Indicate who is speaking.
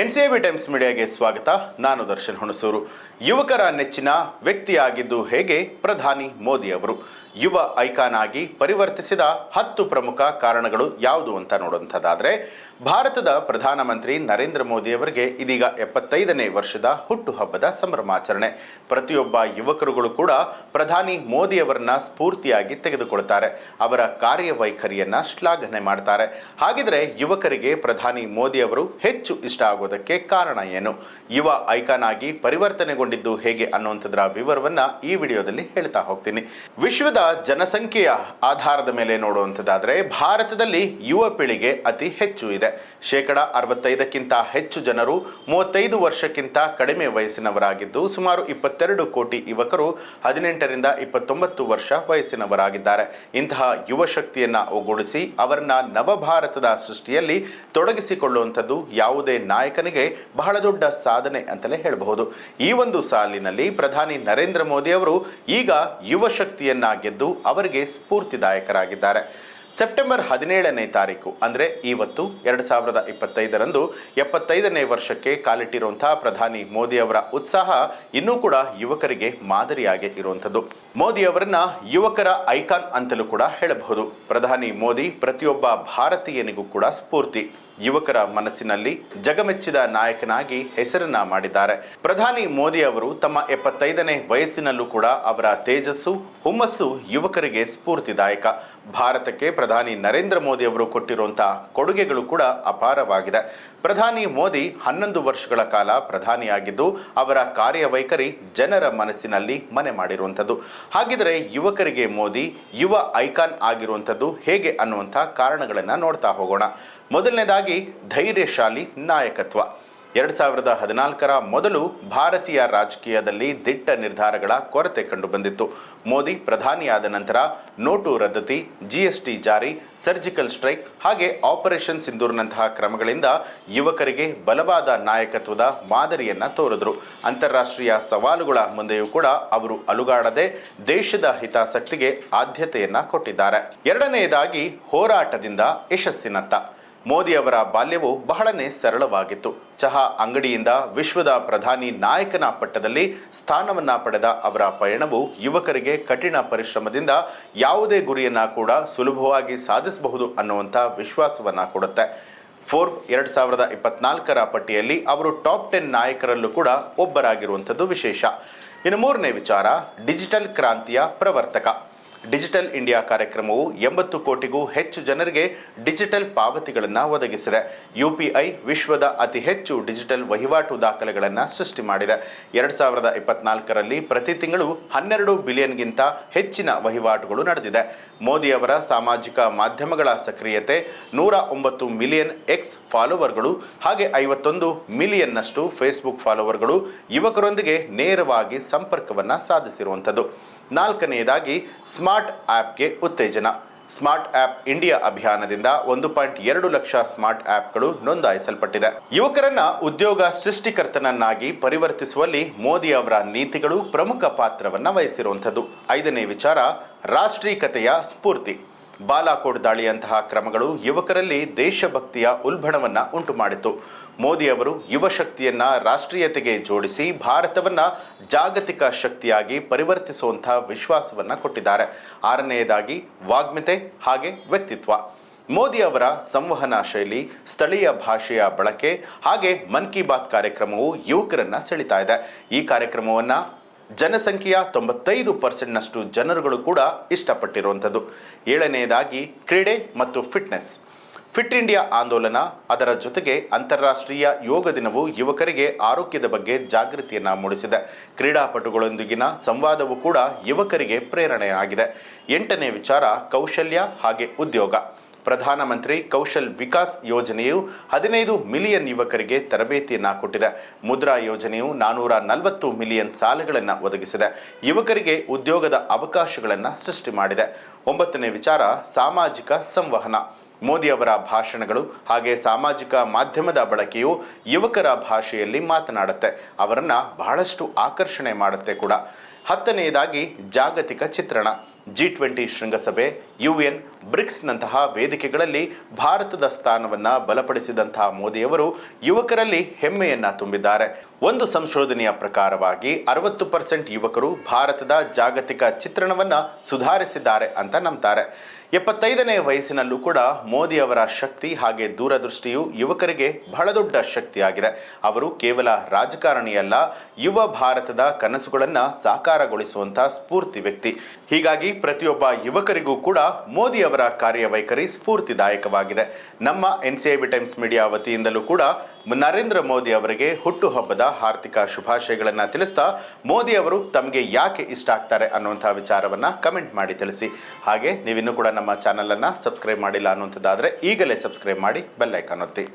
Speaker 1: N C B times ಮೀಡಿಯಾಗೆ ಸ್ವಾಗತ. ನಾನು ದರ್ಶನ್ ಹುಣಸೂರು. ಯುವಕರ ನೆಚ್ಚಿನ ವ್ಯಕ್ತಿಯಾಗಿದ್ದು ಹೇಗೆ ಪ್ರಧಾನಿ ಮೋದಿ ಅವರು? ಯುವ ಐಕಾನ್ ಆಗಿ ಪರಿವರ್ತಿಸಿದ ಹತ್ತು ಪ್ರಮುಖ ಕಾರಣಗಳು ಯಾವುದು ಅಂತ ನೋಡುವಂಥದ್ದಾದರೆ ಭಾರತದ ಪ್ರಧಾನಮಂತ್ರಿ ನರೇಂದ್ರ ಮೋದಿಯವರಿಗೆ ಇದೀಗ ಎಪ್ಪತ್ತೈದನೇ ವರ್ಷದ ಹುಟ್ಟುಹಬ್ಬದ ಸಂಭ್ರಮಾಚರಣೆ. ಪ್ರತಿಯೊಬ್ಬ ಯುವಕರುಗಳು ಕೂಡ ಪ್ರಧಾನಿ ಮೋದಿಯವರನ್ನ ಸ್ಫೂರ್ತಿಯಾಗಿ ತೆಗೆದುಕೊಳ್ತಾರೆ. ಅವರ ಕಾರ್ಯವೈಖರಿಯನ್ನ ಶ್ಲಾಘನೆ ಮಾಡ್ತಾರೆ. ಹಾಗಿದ್ರೆ ಯುವಕರಿಗೆ ಪ್ರಧಾನಿ ಮೋದಿಯವರು ಹೆಚ್ಚು ಇಷ್ಟ ಆಗೋದಕ್ಕೆ ಕಾರಣ ಏನು? ಯುವ ಐಕಾನ್ ಆಗಿ ಪರಿವರ್ತನೆಗೊಂಡಿದ್ದು ಹೇಗೆ ಅನ್ನುವಂಥದ್ರ ವಿವರವನ್ನ ಈ ವಿಡಿಯೋದಲ್ಲಿ ಹೇಳ್ತಾ ಹೋಗ್ತೀನಿ. ವಿಶ್ವದ ಜನಸಂಖ್ಯೆಯ ಆಧಾರದ ಮೇಲೆ ನೋಡುವಂಥದ್ದಾದ್ರೆ ಭಾರತದಲ್ಲಿ ಯುವ ಪೀಳಿಗೆ ಅತಿ ಹೆಚ್ಚು ಇದೆ. ಶೇಕಡ ಅರವತ್ತೈದಕ್ಕಿಂತ ಹೆಚ್ಚು ಜನರು ಮೂವತ್ತೈದು ವರ್ಷಕ್ಕಿಂತ ಕಡಿಮೆ ವಯಸ್ಸಿನವರಾಗಿದ್ದು, ಸುಮಾರು ಇಪ್ಪತ್ತೆರಡು ಕೋಟಿ ಯುವಕರು ಹದಿನೆಂಟರಿಂದ ಇಪ್ಪತ್ತೊಂಬತ್ತು ವರ್ಷ ವಯಸ್ಸಿನವರಾಗಿದ್ದಾರೆ. ಇಂತಹ ಯುವ ಶಕ್ತಿಯನ್ನು ಒಗ್ಗೂಡಿಸಿ ಅವರನ್ನ ನವಭಾರತದ ಸೃಷ್ಟಿಯಲ್ಲಿ ತೊಡಗಿಸಿಕೊಳ್ಳುವಂಥದ್ದು ಯಾವುದೇ ನಾಯಕನಿಗೆ ಬಹಳ ದೊಡ್ಡ ಸಾಧನೆ ಅಂತಲೇ ಹೇಳಬಹುದು. ಈ ಒಂದು ಸಾಲಿನಲ್ಲಿ ಪ್ರಧಾನಿ ನರೇಂದ್ರ ಮೋದಿ ಅವರು ಈಗ ಯುವ ಶಕ್ತಿಯನ್ನ ಗೆದ್ದು ಅವರಿಗೆ ಸ್ಫೂರ್ತಿದಾಯಕರಾಗಿದ್ದಾರೆ. ಸೆಪ್ಟೆಂಬರ್ ಹದಿನೇಳನೇ ತಾರೀಕು, ಅಂದರೆ ಇವತ್ತು ಎರಡು ಸಾವಿರದ ಇಪ್ಪತ್ತೈದರಂದು ಎಪ್ಪತ್ತೈದನೇ ವರ್ಷಕ್ಕೆ ಕಾಲಿಟ್ಟಿರುವಂತಹ ಪ್ರಧಾನಿ ಮೋದಿಯವರ ಉತ್ಸಾಹ ಇನ್ನೂ ಕೂಡ ಯುವಕರಿಗೆ ಮಾದರಿಯಾಗಿ ಇರುವಂಥದ್ದು. ಮೋದಿಯವರನ್ನ ಯುವಕರ ಐಕಾನ್ ಅಂತಲೂ ಕೂಡ ಹೇಳಬಹುದು. ಪ್ರಧಾನಿ ಮೋದಿ ಪ್ರತಿಯೊಬ್ಬ ಭಾರತೀಯನಿಗೂ ಕೂಡ ಸ್ಫೂರ್ತಿ. ಯುವಕರ ಮನಸ್ಸಿನಲ್ಲಿ ಜಗಮೆಚ್ಚಿದ ನಾಯಕನಾಗಿ ಹೆಸರನ್ನ ಮಾಡಿದ್ದಾರೆ. ಪ್ರಧಾನಿ ಮೋದಿ ಅವರು ತಮ್ಮ ಎಪ್ಪತ್ತೈದನೇ ವಯಸ್ಸಿನಲ್ಲೂ ಕೂಡ ಅವರ ತೇಜಸ್ಸು, ಹುಮ್ಮಸ್ಸು ಯುವಕರಿಗೆ ಸ್ಫೂರ್ತಿದಾಯಕ. ಭಾರತಕ್ಕೆ ಪ್ರಧಾನಿ ನರೇಂದ್ರ ಮೋದಿ ಅವರು ಕೊಟ್ಟಿರುವಂತಹ ಕೊಡುಗೆಗಳು ಕೂಡ ಅಪಾರವಾಗಿದೆ. ಪ್ರಧಾನಿ ಮೋದಿ ಹನ್ನೊಂದು ವರ್ಷಗಳ ಕಾಲ ಪ್ರಧಾನಿಯಾಗಿದ್ದು ಅವರ ಕಾರ್ಯವೈಖರಿ ಜನರ ಮನಸ್ಸಿನಲ್ಲಿ ಮನೆ ಮಾಡಿರುವಂಥದ್ದು. ಹಾಗಿದ್ರೆ ಯುವಕರಿಗೆ ಮೋದಿ ಯುವ ಐಕಾನ್ ಆಗಿರುವಂಥದ್ದು ಹೇಗೆ ಅನ್ನುವಂಥ ಕಾರಣಗಳನ್ನು ನೋಡ್ತಾ ಹೋಗೋಣ. ಮೊದಲನೇದಾಗಿ ಧೈರ್ಯಶಾಲಿ ನಾಯಕತ್ವ. ಎರಡು ಸಾವಿರದ ಹದಿನಾಲ್ಕರ ಮೊದಲು ಭಾರತೀಯ ರಾಜಕೀಯದಲ್ಲಿ ದಿಟ್ಟ ನಿರ್ಧಾರಗಳ ಕೊರತೆ ಕಂಡುಬಂದಿತ್ತು. ಮೋದಿ ಪ್ರಧಾನಿಯಾದ ನಂತರ ನೋಟು ರದ್ದತಿ ಜಿಎಸ್ಟಿ ಜಾರಿ, ಸರ್ಜಿಕಲ್ ಸ್ಟ್ರೈಕ್ ಹಾಗೆ ಆಪರೇಷನ್ ಸಿಂಧೂರ್ನಂತಹ ಕ್ರಮಗಳಿಂದ ಯುವಕರಿಗೆ ಬಲವಾದ ನಾಯಕತ್ವದ ಮಾದರಿಯನ್ನ ತೋರಿದ್ರು. ಅಂತಾರಾಷ್ಟ್ರೀಯ ಸವಾಲುಗಳ ಮುಂದೆಯೂ ಕೂಡ ಅವರು ಅಲುಗಾಡದೆ ದೇಶದ ಹಿತಾಸಕ್ತಿಗೆ ಆದ್ಯತೆಯನ್ನ ಕೊಟ್ಟಿದ್ದಾರೆ. ಎರಡನೆಯದಾಗಿ ಹೋರಾಟದಿಂದ ಯಶಸ್ಸಿನತ್ತ. ಮೋದಿ ಅವರ ಬಾಲ್ಯವು ಬಹಳನೇ ಸರಳವಾಗಿತ್ತು. ಚಹಾ ಅಂಗಡಿಯಿಂದ ವಿಶ್ವದ ಪ್ರಧಾನಿ ನಾಯಕನ ಪಟ್ಟದಲ್ಲಿ ಸ್ಥಾನವನ್ನ ಪಡೆದ ಅವರ ಪಯಣವು ಯುವಕರಿಗೆ ಕಠಿಣ ಪರಿಶ್ರಮದಿಂದ ಯಾವುದೇ ಗುರಿಯನ್ನ ಕೂಡ ಸುಲಭವಾಗಿ ಸಾಧಿಸಬಹುದು ಅನ್ನುವಂಥ ವಿಶ್ವಾಸವನ್ನ ಕೊಡುತ್ತೆ. ಫೋರ್ಬ್ ಎರಡು ಸಾವಿರದ ಇಪ್ಪತ್ನಾಲ್ಕರ ಪಟ್ಟಿಯಲ್ಲಿ ಅವರು ಟಾಪ್ ಟೆನ್ ನಾಯಕರಲ್ಲೂ ಕೂಡ ಒಬ್ಬರಾಗಿರುವಂಥದ್ದು ವಿಶೇಷ. ಇನ್ನು ಮೂರನೇ ವಿಚಾರ, ಡಿಜಿಟಲ್ ಕ್ರಾಂತಿಯ ಪ್ರವರ್ತಕ. ಡಿಜಿಟಲ್ ಇಂಡಿಯಾ ಕಾರ್ಯಕ್ರಮವು ಎಂಬತ್ತು ಕೋಟಿಗೂ ಹೆಚ್ಚು ಜನರಿಗೆ ಡಿಜಿಟಲ್ ಪಾವತಿಗಳನ್ನು ಒದಗಿಸಿದೆ. ಯು ಪಿ ಐ ವಿಶ್ವದ ಅತಿ ಹೆಚ್ಚು ಡಿಜಿಟಲ್ ವಹಿವಾಟು ದಾಖಲೆಗಳನ್ನು ಸೃಷ್ಟಿ ಮಾಡಿದೆ. ಎರಡು ಸಾವಿರದ ಇಪ್ಪತ್ನಾಲ್ಕರಲ್ಲಿ ಪ್ರತಿ ತಿಂಗಳು ಹನ್ನೆರಡು ಬಿಲಿಯನ್ಗಿಂತ ಹೆಚ್ಚಿನ ವಹಿವಾಟುಗಳು ನಡೆದಿದೆ. ಮೋದಿ ಅವರ ಸಾಮಾಜಿಕ ಮಾಧ್ಯಮಗಳ ಸಕ್ರಿಯತೆ ನೂರ ಒಂಬತ್ತು ಮಿಲಿಯನ್ ಎಕ್ಸ್ ಫಾಲೋವರ್ಗಳು ಹಾಗೆ ಐವತ್ತೊಂದು ಮಿಲಿಯನ್ನಷ್ಟು ಫೇಸ್ಬುಕ್ ಫಾಲೋವರ್ಗಳು ಯುವಕರೊಂದಿಗೆ ನೇರವಾಗಿ ಸಂಪರ್ಕವನ್ನು ಸಾಧಿಸಿರುವಂಥದ್ದು. ನಾಲ್ಕನೆಯದಾಗಿ ಸ್ಮಾರ್ಟ್ ಆ್ಯಪ್ಗೆ ಉತ್ತೇಜನ. ಸ್ಮಾರ್ಟ್ ಆ್ಯಪ್ ಇಂಡಿಯಾ ಅಭಿಯಾನದಿಂದ ಒಂದು ಪಾಯಿಂಟ್ ಎರಡು ಲಕ್ಷ ಸ್ಮಾರ್ಟ್ ಆ್ಯಪ್ಗಳು ನೋಂದಾಯಿಸಲ್ಪಟ್ಟಿದೆ. ಯುವಕರನ್ನ ಉದ್ಯೋಗ ಸೃಷ್ಟಿಕರ್ತನನ್ನಾಗಿ ಪರಿವರ್ತಿಸುವಲ್ಲಿ ಮೋದಿ ಅವರ ನೀತಿಗಳು ಪ್ರಮುಖ ಪಾತ್ರವನ್ನು ವಹಿಸಿರುವಂಥದ್ದು. ಐದನೇ ವಿಚಾರ, ರಾಷ್ಟ್ರೀಕತೆಯ ಸ್ಫೂರ್ತಿ. ಬಾಲಾಕೋಟ್ ದಾಳಿಯಂತಹ ಕ್ರಮಗಳು ಯುವಕರಲ್ಲಿ ದೇಶಭಕ್ತಿಯ ಉಲ್ಬಣವನ್ನ ಉಂಟು ಮಾಡಿತು ಮೋದಿ ಅವರು ಯುವ ಶಕ್ತಿಯನ್ನ ರಾಷ್ಟ್ರೀಯತೆಗೆ ಜೋಡಿಸಿ ಭಾರತವನ್ನ ಜಾಗತಿಕ ಶಕ್ತಿಯಾಗಿ ಪರಿವರ್ತಿಸುವಂತಹ ವಿಶ್ವಾಸವನ್ನ ಕೊಟ್ಟಿದ್ದಾರೆ. ಆರನೆಯದಾಗಿ ವಾಗ್ಮಿತೆ ಹಾಗೆ ವ್ಯಕ್ತಿತ್ವ. ಮೋದಿ ಅವರ ಸಂವಹನ ಶೈಲಿ, ಸ್ಥಳೀಯ ಭಾಷೆಯ ಬಳಕೆ ಹಾಗೆ ಮನ್ ಕಿ ಬಾತ್ ಕಾರ್ಯಕ್ರಮವು ಯುವಕರನ್ನ ಸೆಳಿತಾ ಇದೆ. ಈ ಕಾರ್ಯಕ್ರಮವನ್ನ ಜನಸಂಖ್ಯೆಯ ತೊಂಬತ್ತೈದು ಪರ್ಸೆಂಟ್ನಷ್ಟು ಜನರುಗಳು ಕೂಡ ಇಷ್ಟಪಟ್ಟಿರುವಂಥದ್ದು. ಏಳನೆಯದಾಗಿ ಕ್ರೀಡೆ ಮತ್ತು ಫಿಟ್ನೆಸ್. ಫಿಟ್ ಇಂಡಿಯಾ ಆಂದೋಲನ, ಅದರ ಜೊತೆಗೆ ಅಂತಾರಾಷ್ಟ್ರೀಯ ಯೋಗ ದಿನವು ಯುವಕರಿಗೆ ಆರೋಗ್ಯದ ಬಗ್ಗೆ ಜಾಗೃತಿಯನ್ನು ಮೂಡಿಸಿದೆ. ಕ್ರೀಡಾಪಟುಗಳೊಂದಿಗಿನ ಸಂವಾದವು ಕೂಡ ಯುವಕರಿಗೆ ಪ್ರೇರಣೆಯಾಗಿದೆ. ಎಂಟನೇ ವಿಚಾರ, ಕೌಶಲ್ಯ ಹಾಗೆ ಉದ್ಯೋಗ. ಪ್ರಧಾನಮಂತ್ರಿ ಕೌಶಲ್ ವಿಕಾಸ್ ಯೋಜನೆಯು ಹದಿನೈದು ಮಿಲಿಯನ್ ಯುವಕರಿಗೆ ತರಬೇತಿಯನ್ನು ಕೊಟ್ಟಿದೆ. ಮುದ್ರಾ ಯೋಜನೆಯು ನಾನೂರ ನಲವತ್ತು ಮಿಲಿಯನ್ ಸಾಲಗಳನ್ನು ಒದಗಿಸಿದೆ. ಯುವಕರಿಗೆ ಉದ್ಯೋಗದ ಅವಕಾಶಗಳನ್ನು ಸೃಷ್ಟಿ ಮಾಡಿದೆ. ಒಂಬತ್ತನೇ ವಿಚಾರ, ಸಾಮಾಜಿಕ ಸಂವಹನ. ಮೋದಿ ಅವರ ಭಾಷಣಗಳು ಹಾಗೆ ಸಾಮಾಜಿಕ ಮಾಧ್ಯಮದ ಬಳಕೆಯು ಯುವಕರ ಭಾಷೆಯಲ್ಲಿ ಮಾತನಾಡುತ್ತೆ. ಅವರನ್ನು ಬಹಳಷ್ಟು ಆಕರ್ಷಣೆ ಮಾಡುತ್ತೆ ಕೂಡ. ಹತ್ತನೆಯದಾಗಿ ಜಾಗತಿಕ ಚಿತ್ರಣ. ಜಿ ಟ್ವೆಂಟಿ ಶೃಂಗಸಭೆ, ಯುಎನ್ ಬ್ರಿಕ್ಸ್ನಂತಹ ವೇದಿಕೆಗಳಲ್ಲಿ ಭಾರತದ ಸ್ಥಾನವನ್ನು ಬಲಪಡಿಸಿದಂತಹ ಮೋದಿಯವರು ಯುವಕರಲ್ಲಿ ಹೆಮ್ಮೆಯನ್ನ ತುಂಬಿದ್ದಾರೆ. ಒಂದು ಸಂಶೋಧನೆಯ ಪ್ರಕಾರವಾಗಿ ಅರವತ್ತು ಪರ್ಸೆಂಟ್ ಯುವಕರು ಭಾರತದ ಜಾಗತಿಕ ಚಿತ್ರಣವನ್ನ ಸುಧಾರಿಸಿದ್ದಾರೆ ಅಂತ ನಂಬ್ತಾರೆ. ಎಪ್ಪತ್ತೈದನೇ ವಯಸ್ಸಿನಲ್ಲೂ ಕೂಡ ಮೋದಿ ಅವರ ಶಕ್ತಿ ಹಾಗೆ ದೂರದೃಷ್ಟಿಯು ಯುವಕರಿಗೆ ಬಹಳ ದೊಡ್ಡ ಶಕ್ತಿಯಾಗಿದೆ. ಅವರು ಕೇವಲ ರಾಜಕಾರಣಿಯಲ್ಲ, ಯುವ ಭಾರತದ ಕನಸುಗಳನ್ನು ಸಾಕಾರಗೊಳಿಸುವಂತಹ ಸ್ಫೂರ್ತಿ ವ್ಯಕ್ತಿ. ಹೀಗಾಗಿ ಪ್ರತಿಯೊಬ್ಬ ಯುವಕರಿಗೂ ಕೂಡ ಮೋದಿ ಅವರ ಕಾರ್ಯವೈಖರಿ ಸ್ಫೂರ್ತಿದಾಯಕವಾಗಿದೆ. ನಮ್ಮ N C I B Times Media ವತಿಯಿಂದಲೂ ಕೂಡ ನರೇಂದ್ರ ಮೋದಿ ಅವರಿಗೆ ಹುಟ್ಟುಹಬ್ಬದ ಆರ್ಥಿಕ ಶುಭಾಶಯಗಳನ್ನು ತಿಳಿಸ್ತಾ ಮೋದಿ ಅವರು ತಮಗೆ ಯಾಕೆ ಇಷ್ಟ ಆಗ್ತಾರೆ ಅನ್ನುವಂಥ ವಿಚಾರವನ್ನು ಕಮೆಂಟ್ ಮಾಡಿ ತಿಳಿಸಿ. ಹಾಗೆ ನೀವಿನ್ನೂ ಕೂಡ ನಮ್ಮ ಚಾನಲನ್ನು ಸಬ್ಸ್ಕ್ರೈಬ್ ಮಾಡಿಲ್ಲ ಅನ್ನುವಂಥದ್ದಾದರೆ ಈಗಲೇ ಸಬ್ಸ್ಕ್ರೈಬ್ ಮಾಡಿ ಬೆಲ್ಲೈಕನ್ ಒತ್ತಿ.